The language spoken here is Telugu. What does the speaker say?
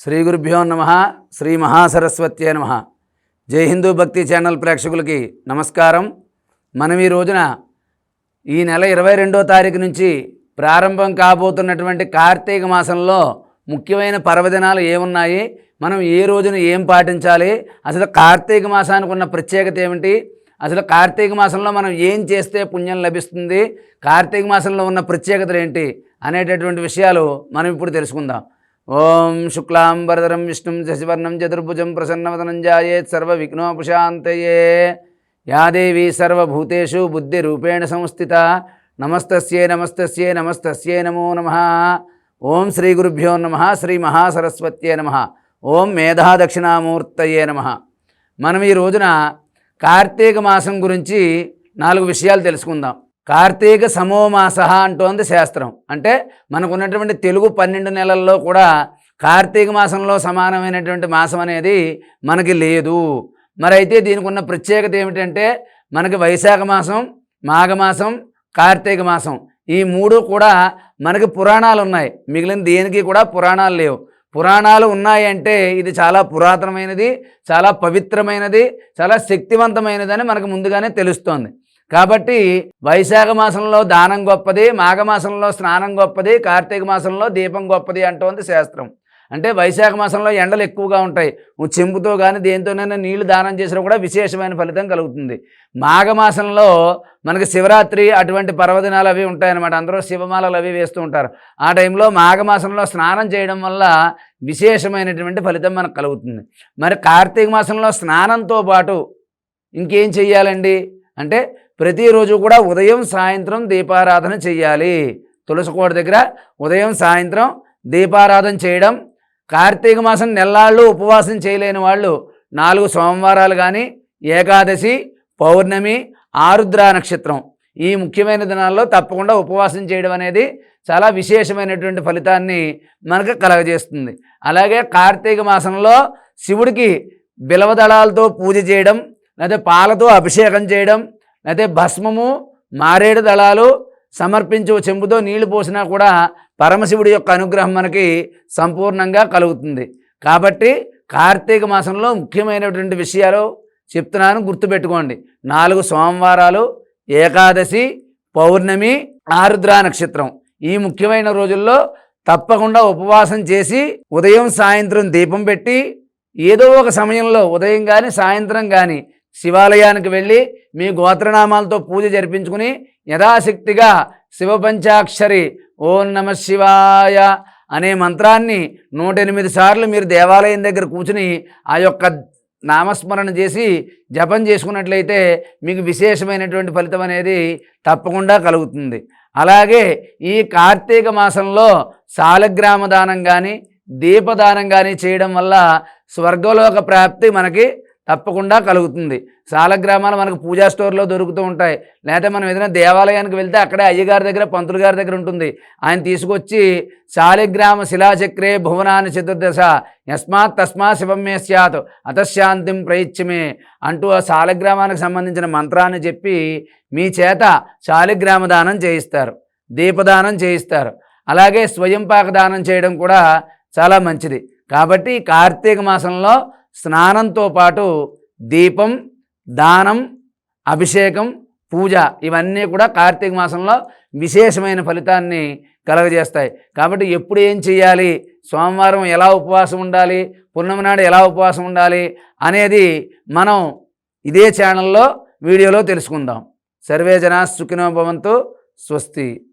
శ్రీ గురుభ్యో నమ శ్రీ మహాసరస్వత్యే నమ. జై హిందూ భక్తి ఛానల్ ప్రేక్షకులకి నమస్కారం. మనం ఈ రోజున ఈ నెల ఇరవై రెండో తారీఖు నుంచి ప్రారంభం కాబోతున్నటువంటి కార్తీక మాసంలో ముఖ్యమైన పర్వదినాలు ఏమున్నాయి మనం ఏ రోజున ఏం పాటించాలి అసలు కార్తీక మాసానికి ఉన్న ప్రత్యేకత ఏమిటి అసలు కార్తీక మాసంలో మనం ఏం చేస్తే పుణ్యం లభిస్తుంది కార్తీక మాసంలో ఉన్న ప్రత్యేకతలు ఏంటి అనేటటువంటి విషయాలు మనం ఇప్పుడు తెలుసుకుందాం. ఓం శుక్లాంబరదరం విష్ణుం శశివర్ణం చతుర్భుజం ప్రసన్నవదనం జాయేత్ సర్వ విఘ్నోపశాంతయే యా దేవీ సర్వభూతేషు బుద్ధిరూపేణ సంస్థిత. నమస్తస్యే నమస్తస్యే నమస్తస్యే నమో నమ. ఓం శ్రీ గురుభ్యో నమ శ్రీ మహాసరస్వత్యే నమ. ఓం మేధా దక్షిణామూర్తయే నమ. మనం ఈ రోజున కార్తీక మాసం గురించి నాలుగు విషయాలు తెలుసుకుందాం. కార్తీక సమోమాస అంటోంది శాస్త్రం. అంటే మనకున్నటువంటి తెలుగు పన్నెండు నెలల్లో కూడా కార్తీక మాసంలో సమానమైనటువంటి మాసం అనేది మనకి లేదు. మరి అయితే దీనికి ఉన్న ప్రత్యేకత ఏమిటంటే మనకి వైశాఖ మాసం మాఘమాసం కార్తీక మాసం ఈ మూడు కూడా మనకి పురాణాలు ఉన్నాయి. మిగిలిన దేనికి కూడా పురాణాలు లేవు. పురాణాలు ఉన్నాయంటే ఇది చాలా పురాతనమైనది చాలా పవిత్రమైనది చాలా శక్తివంతమైనదని మనకు ముందుగానే తెలుస్తోంది. కాబట్టి వైశాఖ మాసంలో దానం గొప్పది మాఘమాసంలో స్నానం గొప్పది కార్తీక మాసంలో దీపం గొప్పది అంటోంది శాస్త్రం. అంటే వైశాఖ మాసంలో ఎండలు ఎక్కువగా ఉంటాయి. నువ్వు చెంపుతో కానీ దేంతోనైనా నీళ్ళు దానం చేసినా కూడా విశేషమైన ఫలితం కలుగుతుంది. మాఘమాసంలో మనకి శివరాత్రి అటువంటి పర్వదినాలు అవి ఉంటాయన్నమాట. అందరూ శివమాలలు అవి వేస్తూ ఉంటారు. ఆ టైంలో మాఘమాసంలో స్నానం చేయడం వల్ల విశేషమైనటువంటి ఫలితం మనకు కలుగుతుంది. మరి కార్తీక మాసంలో స్నానంతో పాటు ఇంకేం చెయ్యాలండి? అంటే ప్రతిరోజు కూడా ఉదయం సాయంత్రం దీపారాధన చేయాలి. తులసికోట దగ్గర ఉదయం సాయంత్రం దీపారాధన చేయడం. కార్తీక మాసం నెల్లాళ్ళు ఉపవాసం చేయలేని వాళ్ళు నాలుగు సోమవారాలు కానీ ఏకాదశి పౌర్ణమి ఆరుద్ర నక్షత్రం ఈ ముఖ్యమైన దినాల్లో తప్పకుండా ఉపవాసం చేయడం అనేది చాలా విశేషమైనటువంటి ఫలితాన్ని మనకు కలగజేస్తుంది. అలాగే కార్తీక మాసంలో శివుడికి బిలవదళాలతో పూజ చేయడం లేదా పాలతో అభిషేకం చేయడం లేకపోతే భస్మము మారేడు దళాలు సమర్పించు చెంబుతో నీళ్ళు పోసినా కూడా పరమశివుడి యొక్క అనుగ్రహం మనకి సంపూర్ణంగా కలుగుతుంది. కాబట్టి కార్తీక మాసంలో ముఖ్యమైనటువంటి విషయాలు చెప్తున్నాను గుర్తుపెట్టుకోండి. నాలుగు సోమవారాలు ఏకాదశి పౌర్ణమి ఆరుద్ర నక్షత్రం. ఈ ముఖ్యమైన రోజుల్లో తప్పకుండా ఉపవాసం చేసి ఉదయం సాయంత్రం దీపం పెట్టి ఏదో ఒక సమయంలో ఉదయం కానీ సాయంత్రం కానీ శివాలయానికి వెళ్ళి మీ గోత్రనామాలతో పూజ జరిపించుకుని యథాశక్తిగా శివపంచాక్షరి ఓం నమ శివాయ అనే మంత్రాన్ని నూట ఎనిమిది సార్లు మీరు దేవాలయం దగ్గర కూర్చుని ఆ యొక్క నామస్మరణ చేసి జపం చేసుకున్నట్లయితే మీకు విశేషమైనటువంటి ఫలితం అనేది తప్పకుండా కలుగుతుంది. అలాగే ఈ కార్తీక మాసంలో సాలగ్రామ దానం కానీ దీపదానం కానీ చేయడం వల్ల స్వర్గలోక ప్రాప్తి మనకి తప్పకుండా కలుగుతుంది. సాలగ్రామాలు మనకు పూజా స్టోర్లో దొరుకుతూ ఉంటాయి. లేకపోతే మనం ఏదైనా దేవాలయానికి వెళ్తే అక్కడే అయ్యగారి దగ్గర పంతులు గారి దగ్గర ఉంటుంది. ఆయన తీసుకొచ్చి శాలిగ్రామ శిలాచక్రే భువనాన్ని చతుర్దశ యస్మాత్ తస్మాత్ శివమే సత్ అతశాంతిం ప్రయిచ్చమే అంటూ ఆ శాలగ్రామానికి సంబంధించిన మంత్రాన్ని చెప్పి మీ చేత శాలిగ్రామ దానం చేయిస్తారు. దీపదానం చేయిస్తారు. అలాగే స్వయంపాక దానం చేయడం కూడా చాలా మంచిది. కాబట్టి కార్తీక మాసంలో స్నానంతో పాటు దీపం దానం అభిషేకం పూజ ఇవన్నీ కూడా కార్తీక మాసంలో విశేషమైన ఫలితాన్ని కలగజేస్తాయి. కాబట్టి ఎప్పుడు ఏం చేయాలి సోమవారం ఎలా ఉపవాసం ఉండాలి? పున్నమి నాడు ఎలా ఉపవాసం ఉండాలి? అనేది మనం ఇదే ఛానల్లో వీడియోలో తెలుసుకుందాం. సర్వే జనా సుఖినోభవంతో స్వస్తి.